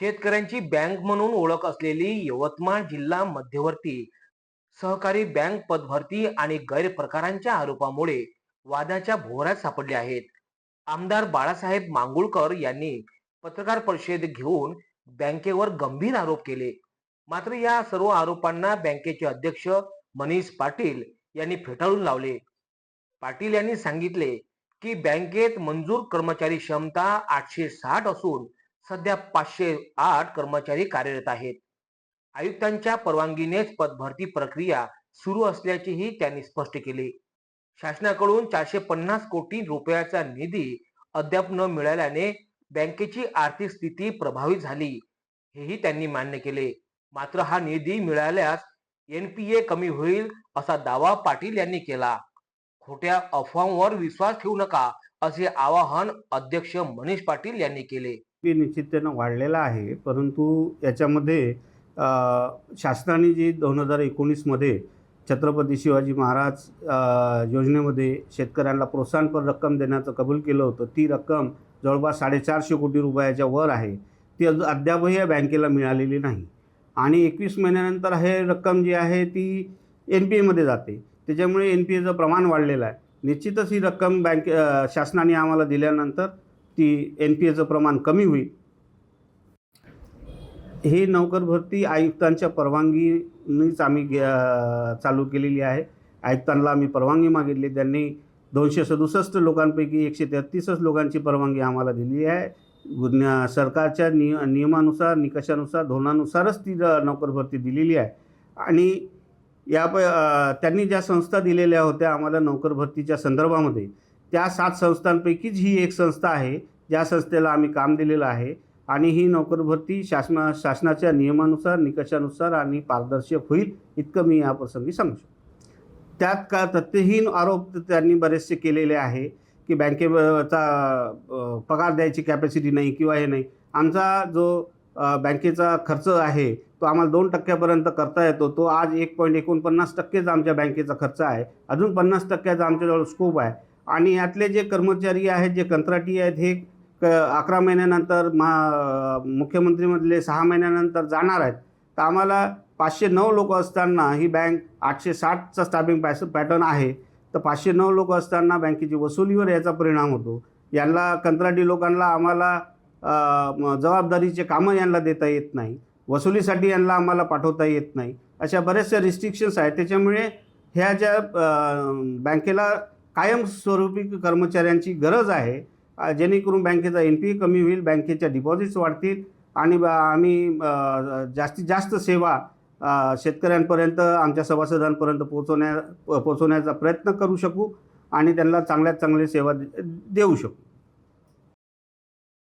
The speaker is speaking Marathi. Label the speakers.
Speaker 1: शेतकऱ्यांची बँक म्हणून ओळख असलेली यवतमाळ जिल्हा मध्यवर्ती. सहकारी बँक पदभरती आणि गैरप्रकारांच्या आरोपामुळे वादाच्या भोवऱ्यात सापडले आहेत. आमदार बाळासाहेब मांगुळकर यांनी पत्रकार परिषद घेऊन बँकेवर गंभीर आरोप केले. मात्र या सर्व आरोपांना बँकेचे अध्यक्ष मनीष पाटील यांनी फेटाळून लावले. पाटील यांनी सांगितले की बँकेत मंजूर कर्मचारी क्षमता आठशे साठ असून सध्या पाचशे आठ कर्मचारी कार्यरत आहेत. आयुक्तांच्या परवानगीनेच पदभरती प्रक्रिया सुरू असल्याचेही त्यांनी स्पष्ट केले. शासनाकडून चारशे पन्नास कोटी रुपयाचा निधी अद्याप न मिळाल्याने बँकेची आर्थिक स्थिती प्रभावित झाली हेही त्यांनी मान्य केले. मात्र हा निधी मिळाल्यास एनपीए कमी होईल असा दावा पाटील यांनी केला. खोट्या अफवांवर विश्वास ठेवू नका असे आवाहन अध्यक्ष मनीष पाटील यांनी केले.
Speaker 2: ते निश्चिततेनं वाढलेला आहे. परंतु याच्यामध्ये शासनाने जी दोन हजार एकोणीसमध्ये छत्रपती शिवाजी महाराज योजनेमध्ये शेतकऱ्यांना प्रोत्साहनपर रक्कम देण्याचं कबूल केलं होतं. ती रक्कम जवळपास साडेचारशे कोटी रुपयाच्या वर आहे. ती अजून अद्यापही या बँकेला मिळालेली नाही. आणि एकवीस महिन्यानंतर हे रक्कम जी आहे ती एन पी एमध्ये जाते. त्याच्यामुळे एन पी एचं प्रमाण वाढलेलं आहे. निश्चितच ही रक्कम बँके शासनाने आम्हाला दिल्यानंतर ती एन पी एचं प्रमाण कमी होईल. हे नोकर भरती आयुक्तांच्या परवानगीनीच आम्ही चालू केलेली आहे. आयुक्तांना आम्ही परवानगी मागितली. त्यांनी दोनशे सदुसष्ट लोकांपैकी एकशे तेहतीसच लोकांची परवानगी आम्हाला दिली आहे. सरकारच्या निय नियमानुसार निकषानुसार धोरणानुसारच ती नोकर भरती दिलेली आहे. आणि या प त्यांनी ज्या संस्था दिलेल्या होत्या आम्हाला नोकर भरतीच्या संदर्भामध्ये त्या सात संस्थांपैकीच ही एक संस्था आहे ज्या संस्थेला आम्ही काम दिलेलं आहे. आणि ही नोकर भरती शासना शासनाच्या नियमानुसार निकषानुसार आणि पारदर्शक होईल इतकं मी या प्रसंगी सांगू शकतो. त्यात का तथ्यहीन आरोप त्यांनी बरेचसे केलेले आहे की बँकेचा पगार द्यायची कॅपॅसिटी नाही किंवा हे नाही. आमचा जो बँकेचा खर्च आहे तो आम्हाला दोन टक्क्यापर्यंत करता येतो. तो आज एक पॉईंट एकोणपन्नास टक्केच आमच्या बँकेचा खर्च आहे. अजून पन्नास टक्क्याचा आमच्याजवळ स्कोप आहे. आणि यातले जे कर्मचारी आहेत जे कंत्राटी आहेत हे क अकरा महिन्यानंतर मा मुख्यमंत्रीमधले सहा महिन्यानंतर जाणार आहेत. तर आम्हाला पाचशे नऊ लोक असताना ही बँक आठशे साठचा स्टाफिंग पॅस पॅटर्न आहे. तर पाचशे नऊ लोक असताना बँकेची वसुलीवर याचा परिणाम होतो. यांना कंत्राटी लोकांना आम्हाला जबाबदारीचे कामं यांना देता येत नाही. वसुलीसाठी यांना आम्हाला पाठवता येत नाही. अशा बऱ्याचशा रिस्ट्रिक्शन्स आहेत. त्याच्यामुळे ह्या ज्या बँकेला कायमस्वरूपी कर्मचाऱ्यांची गरज आहे. जेणेकरून बँकेचा एन पी कमी होईल बँकेच्या डिपॉझिट्स वाढतील आणि आम्ही जास्तीत जास्त सेवा शेतकऱ्यांपर्यंत आमच्या सभासदांपर्यंत पोचवण्या पोचवण्याचा प्रयत्न करू शकू आणि त्यांना चांगल्यात चांगली सेवा दे- देऊ शकू.